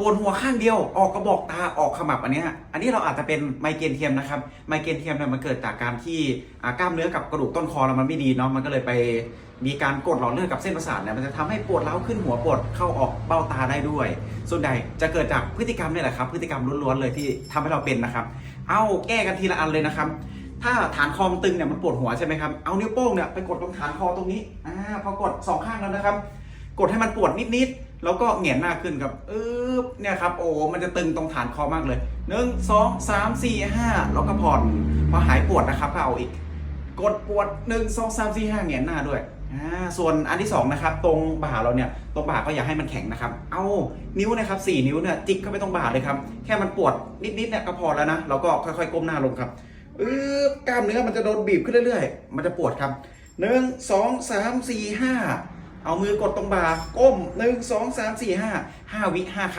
ปวดหัวข้างเดียว ออกกระบอกตาออกขมับอันนี้อันนี้เราอาจจะเป็นไมเกรนเทียมนะครับไมเกรนเทียมเนี่ยมันเกิดจากการที่กล้ามเนื้อกับกระดูกต้นคอเรามันไม่ดีเนาะมันก็เลยไปมีการกดหลอดเลือดกับเส้นประสาทเนี่ยมันจะทำให้ปวดร้าขึ้นหัวปวดเข้าออกเบ้าตาได้ด้วย ส่วนใหญ่จะเกิดจากพฤติกรรมเนี่ยแหละครับ พฤติกรรมล้วนๆเลยที่ทำให้เราเป็นนะครับ เอาแก้กันทีละอันเลยนะครับ ถ้าฐานคอมตึงเนี่ยมันปวดหัวใช่ไหมครับเอานิ้วโป้งเนี่ยไปกดตรงฐานคอตรงนี้อ่าพอกดสองข้างแล้วนะครับ กดให้มันปวดนิดๆ แล้วก็เหงียนหน้าขึ้นครับอึ๊บเนี่ยครับโอ้มันจะตึงตรงฐานคอมากเลยหนึ่งสองสามสี่ห้าแล้วก็ผ่อนพอหายปวดนะครับก็เอาอีก กดปวดหนึ่งสองสามสี่ห้าเหงียนหน้าด้วยอ่าส่วนอันที่สองนะครับตรงบ่าเราเนี่ยตรงบ่าก็อย่าให้มันแข็งนะครับ เอานิ้วนะครับสี่นิ้วเนี่ยจิกเข้าไปตรงบ่าเลยครับแค่มันปวดนิดๆเนี่ยก็พอแล้วนะเราก็ค่อยๆก้มหน้าลงครับเอึ๊บกล้ามเนื้อมันจะโดนบีบขึ้นเรื่อยๆ มันจะปวดครับหนึ่งสองสามสี่ห้า เอามือกดตรงบ่าก้มหนึ่งสองสามสี่ห้าห้าวิห้าครั้ง